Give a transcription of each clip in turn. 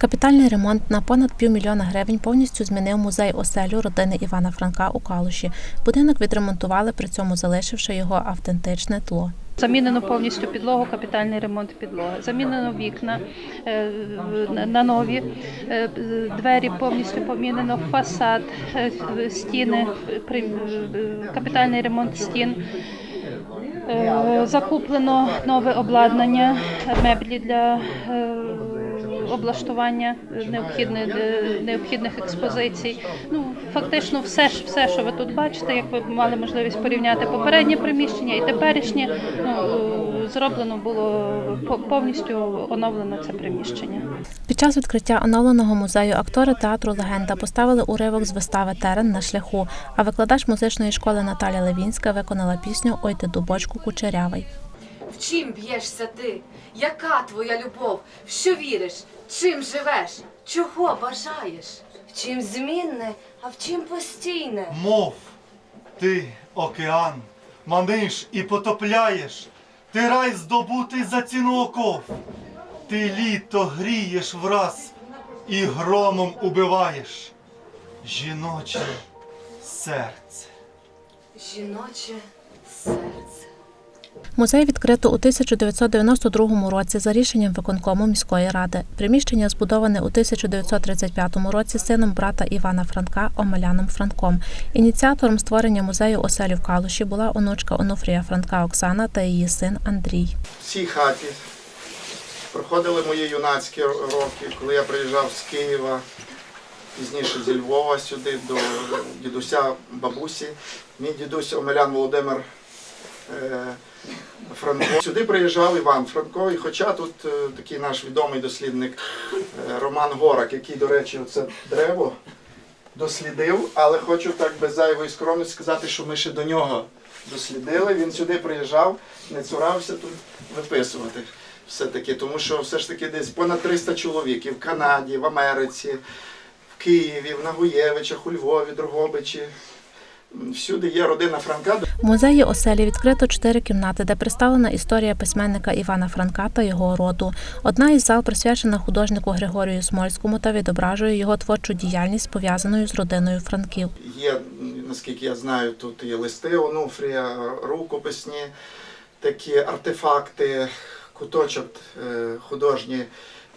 Капітальний ремонт на понад півмільйона гривень повністю змінив музей оселю родини Івана Франка у Калуші. Будинок відремонтували, при цьому залишивши його автентичне тло. Замінено повністю підлогу, капітальний ремонт підлоги. Замінено вікна е, на- нові, е, двері повністю помінено, фасад, е, стіни, капітальний ремонт стін. Закуплено нове обладнання, меблі для облаштування необхідних, необхідних експозицій. Ну, фактично, все, ж- все, що ви тут бачите, як ви мали можливість порівняти попереднє приміщення і теперішнє, ну, е, зроблено було по- повністю оновлено це приміщення. Під час відкриття оновленого музею актори театру Легенда поставили уривок з вистави Терен на шляху. А викладач музичної школи Наталя Левінська виконала пісню Ой ти дубочку кучерявий. В чим б'єшся ти? Яка твоя любов? В що віриш? Чим живеш? Чого бажаєш? В чим змінне, а в чим постійне? Мов, ти, океан, маниш і потопляєш, ти рай здобутий за ціну оков, ти літо грієш враз і громом убиваєш жіноче серце. Жіноче серце. Музей відкрито у 1992 році за рішенням виконкому міської ради. Приміщення збудоване у 1935 році сином брата Івана Франка Омеляном Франком. Ініціатором створення музею оселі в Калуші була онучка Онуфрія Франка Оксана та її син Андрій. В цій хаті проходили мої юнацькі роки, коли я приїжджав з Києва, пізніше зі Львова сюди до дідуся бабусі. Мій дідусь Омелян Володимир Франко. Сюди приїжджав Іван Франко, і хоча тут е, такий наш відомий дослідник е, Роман Горак, який, до речі, це дерево дослідив, але хочу так без зайвої скромності сказати, що ми ще до нього дослідили. Він сюди приїжджав, не цурався тут виписувати все-таки, тому що все ж таки десь понад 300 чоловік і в Канаді, в Америці, в Києві, в Нагуєвичах, у Львові, Дрогобичі. Всюди є родина Франка. В музеї оселі відкрито чотири кімнати, де представлена історія письменника Івана Франка та його роду. Одна із зал присвячена художнику Григорію Смольському та відображує його творчу діяльність, пов'язаною з родиною Франків. Є, наскільки я знаю, тут є листи Онуфрія, рукописні такі артефакти, куточок е, художні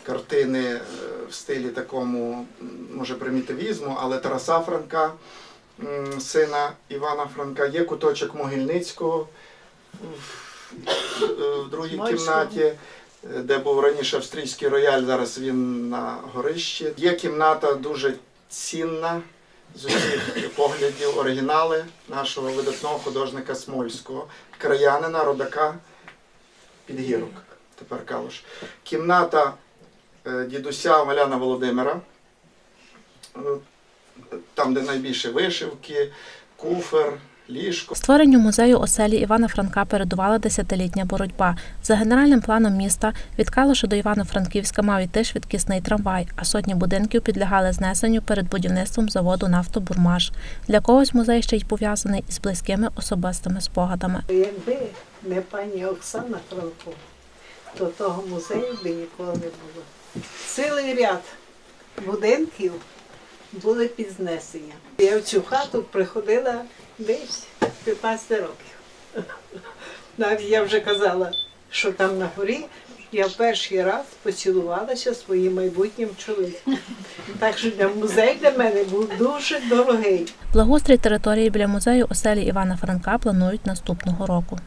картини е, в стилі такому, може, примітивізму, але Тараса Франка, сина Івана Франка. Є куточок Могильницького в, е, в другій кімнаті. Де був раніше австрійський рояль, зараз він на горищі. Є кімната дуже цінна, з усіх поглядів оригінали нашого видатного художника Смольського, краянина, родака Підгірок, тепер Калуш. Кімната е, дідуся Омеляна Володимира, е, там, де найбільше вишивки, куфер, ліжко. Створенню музею оселі Івана Франка передувала десятилітня боротьба. За генеральним планом міста від Калуша до Івано-Франківська мав іти швидкісний трамвай, а сотні будинків підлягали знесенню перед будівництвом заводу «Нафтобурмаш». Для когось музей ще й пов'язаний із близькими особистими спогадами. Якби не пані Оксана Франко, то того музею би ніколи не було. Цілий ряд будинків були під знесенням. Я в цю хату приходила десь 15 років. Навіть я вже казала, що там на горі я перший раз поцілувалася своїм майбутнім чоловіком. Так що для музей для мене був дуже дорогий. Благоустрій території біля музею оселі Івана Франка планують наступного року.